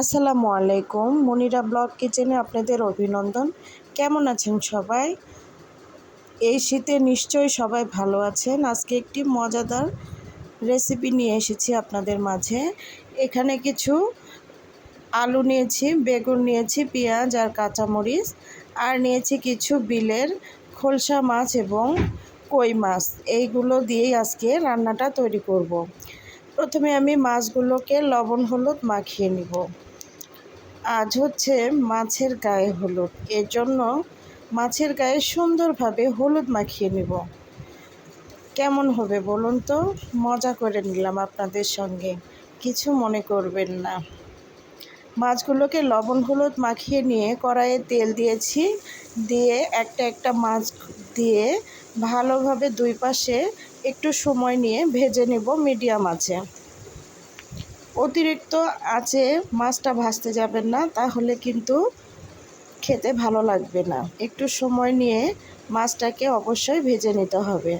আসসালামু আলাইকুম। মনিরা ব্লগ কিচেনে আপনাদের অভিনন্দন। কেমন আছেন সবাই? এই শীতে নিশ্চয়ই সবাই ভালো আছেন। আজকে একটি মজাদার রেসিপি নিয়ে এসেছি আপনাদের মাঝে। এখানে কিছু আলু নিয়েছি, বেগুন নিয়েছি, পেঁয়াজ আর কাঁচামরিচ, আর নিয়েছি কিছু বিলের খোলসা মাছ এবং কই মাছ। এইগুলো দিয়েই আজকে রান্নাটা তৈরি করব। প্রথমে আমি মাছগুলোকে লবণ হলুদ মাখিয়ে নিব। আজ হচ্ছে মাছের গায়ে হলুদ। এর জন্য মাছের গায়ে সুন্দরভাবে হলুদ মাখিয়ে নিব। কেমন হবে বলুন তো? মজা করে নিলাম আপনাদের সঙ্গে। কিছু মনে করবেন না। মাছগুলোকে লবণ হলুদ মাখিয়ে নিয়ে কড়াইয়ে তেল দিয়েছি। দিয়ে একটা একটা মাছ দিয়ে ভালোভাবে দুই পাশে একটু সময় নিয়ে ভেজে নেব মিডিয়াম আছে অতিরিক্ত আছে, মাছটা ভাজতে যাবেন না, তাহলে কিন্তু খেতে ভালো লাগবে না। একটু সময় নিয়ে মাছটাকে অবশ্যই ভেজে নিতে হবে।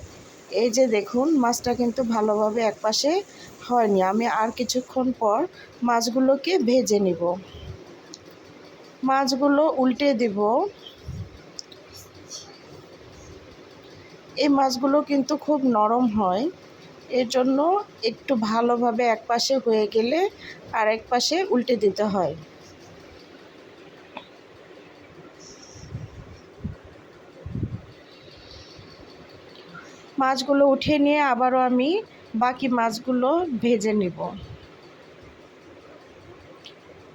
এই যে দেখুন, মাছটা কিন্তু ভালোভাবে একপাশে হয়নি। আমি আর কিছুক্ষণ পর মাছগুলোকে ভেজে নিব। মাছগুলো উল্টে দিব। এই মাছগুলো কিন্তু খুব নরম হয়। এর জন্য একটু ভালোভাবে এক পাশে হয়ে গেলে আর এক পাশে উল্টে দিতে হয়। মাছগুলো উঠিয়ে নিয়ে আবারও আমি বাকি মাছগুলো ভেজে নিব।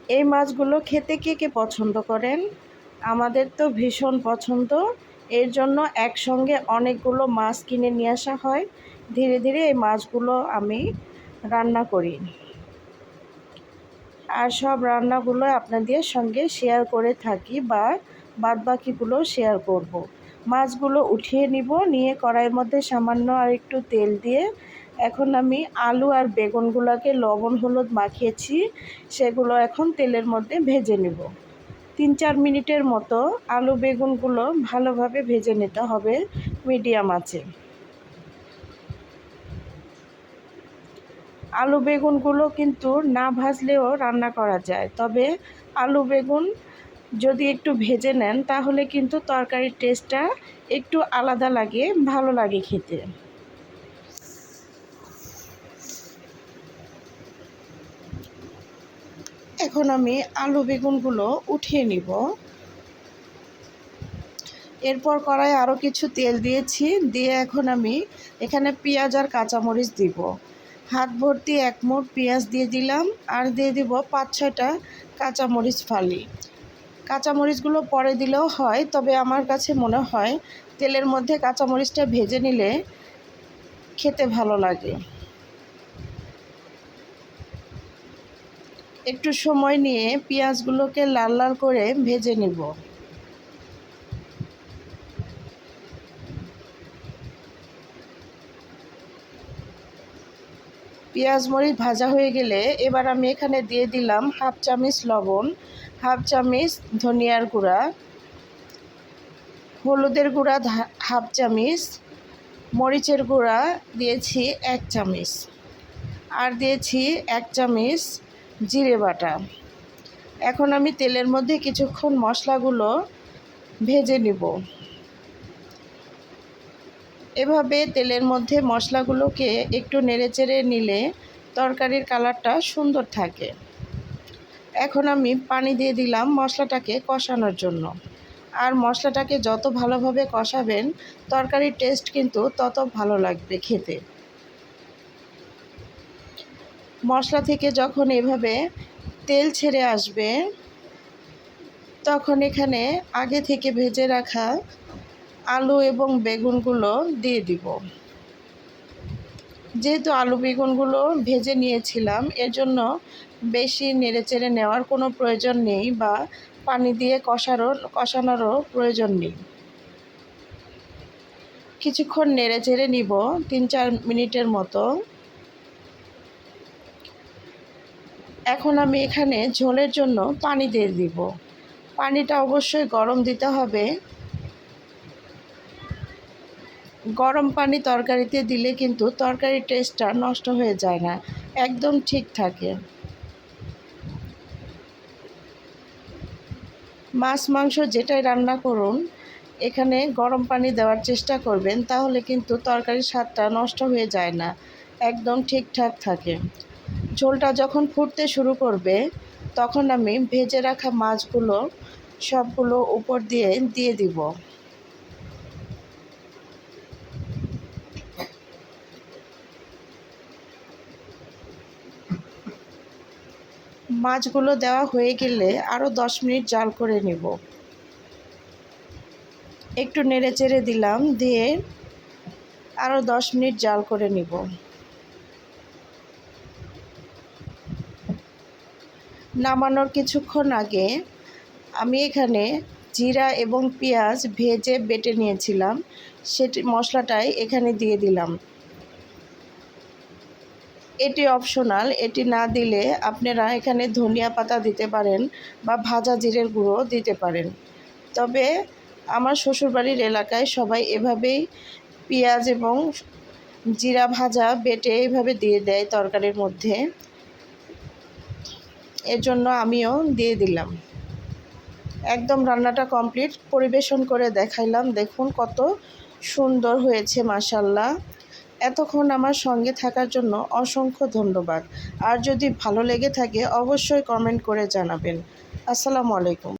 এই মাছগুলো খেতে কে কে পছন্দ করেন? আমাদের তো ভীষণ পছন্দ। এর জন্য একসঙ্গে অনেকগুলো মাছ কিনে নিয়ে আসা হয়। ধীরে ধীরে এই মাছগুলো আমি রান্না করি। আর সব রান্নাগুলো আপনাদের সঙ্গে শেয়ার করে থাকি বা বাদবাকিগুলো শেয়ার করব। মাছগুলো উঠিয়ে নিব, নিয়ে কড়াইয়ের মধ্যে সামান্য আর একটু তেল দিয়ে এখন আমি আলু আর বেগুনগুলোকে লবণ, হলুদ মাখিয়েছি, সেগুলো এখন তেলের মধ্যে ভেজে নেব। তিন চার মিনিটের মতো আলু, বেগুনগুলো ভালোভাবে ভেজে নিতে হবে মিডিয়াম আছে আলু বেগুনগুলো কিন্তু না ভাজলেও রান্না করা যায়। তবে আলু বেগুন যদি একটু ভেজে নেন, তাহলে কিন্তু তরকারির টেস্টটা একটু আলাদা লাগে, ভালো লাগে খেতে। এখন আমি আলু বেগুনগুলো উঠিয়ে নিব। এরপর কড়াই আরও কিছু তেল দিয়েছি, দিয়ে এখন আমি এখানে পেঁয়াজ আর কাঁচামরিচ দিব। হাত ভর্তি এক মুঠ পেঁয়াজ দিয়ে দিলাম আর দিয়ে দিব পাঁচ ছয়টা কাঁচামরিচ ফালি। কাঁচামরিচগুলো পরে দিলেও হয়, তবে আমার কাছে মনে হয় তেলের মধ্যে কাঁচামরিচটা ভেজে নিলে খেতে ভালো লাগে। একটু সময় নিয়ে পেঁয়াজগুলোকে লাল লাল করে ভেজে নিব। পেঁয়াজ মরিচ ভাজা হয়ে গেলে এবার আমি এখানে দিয়ে দিলাম হাফ চামচ লবণ, হাফ চামচ ধনিয়ার গুঁড়া, হলুদের গুঁড়া হাফ চামচ, মরিচের গুঁড়া দিয়েছি এক চামচ আর দিয়েছি এক চামচ জিরে বাটা। এখন আমি তেলের মধ্যে কিছুক্ষণ মশলাগুলো ভেজে নিব। এভাবে তেলের মধ্যে মশলাগুলোকে একটু নেড়েচেড়ে নিলে তরকারির কালারটা সুন্দর থাকে। এখন আমি পানি দিয়ে দিলাম মশলাটাকে কষানোর জন্য। আর মশলাটাকে যত ভালোভাবে কষাবেন, তরকারির টেস্ট কিন্তু তত ভালো লাগবে খেতে। মশলা থেকে যখন এভাবে তেল ছেড়ে আসবে, তখন এখানে আগে থেকে ভেজে রাখা আলু এবং বেগুনগুলো দিয়ে দিব। যেহেতু আলু বেগুনগুলো ভেজে নিয়েছিলাম এর জন্য বেশি নেড়েচেড়ে নেওয়ার কোনো প্রয়োজন নেই বা পানি দিয়ে কষারও কষানোরও প্রয়োজন নেই। কিছুক্ষণ নেড়ে চেড়ে নিব তিন চার মিনিটের মতো। এখন আমি এখানে ঝোলের জন্য পানি দিয়ে দিব। পানিটা অবশ্যই গরম দিতে হবে। গরম পানি তরকারিতে দিলে কিন্তু তরকারির টেস্টটা নষ্ট হয়ে যায় না। একদম ঠিক থাকে। মাছ, মাংস যেটাই রান্না করুন, এখানে গরম পানি দেওয়ার চেষ্টা করবেন, তাহলে কিন্তু তরকারির স্বাদটা নষ্ট হয়ে যায় না। একদম ঠিকঠাক থাকে। ঝোলটা যখন ফুটতে শুরু করবে, তখন আমি ভেজে রাখা মাছগুলো সবগুলো উপর দিয়ে দিয়ে দিব। মাছগুলো দেওয়া হয়ে গেলে আরও দশ মিনিট জাল করে নিব। একটু নেড়ে চেড়ে দিলাম, দিয়ে আরও দশ মিনিট জাল করে নিব। নামানোর কিছুক্ষণ আগে আমি এখানে জিরা এবং পেঁয়াজ ভেজে বেটে নিয়েছিলাম। সেটি মশলাটাই এখানে দিয়ে দিলাম। এটি অপশনাল এটি না দিলে আপনারা এখানে ধনিয়া পাতা দিতে পারেন বা ভাজা জিরের গুঁড়ো দিতে পারেন। তবে আমার শ্বশুরবাড়ির এলাকায় সবাই এভাবেই পেঁয়াজ এবং জিরা ভাজা বেটে এভাবে দিয়ে দেয় তরকারির মধ্যে। এর জন্য আমিও দিয়ে দিলাম। একদম রান্নাটা কমপ্লিট পরিবেশন করে দেখাইলাম। দেখুন কত সুন্দর হয়েছে মাসাল্লাহ এতক্ষণ আমার সঙ্গে থাকার জন্য অসংখ্য ধন্যবাদ। আর যদি ভালো লেগে থাকে, অবশ্যই কমেন্ট করে জানাবেন। আসসালামু আলাইকুম।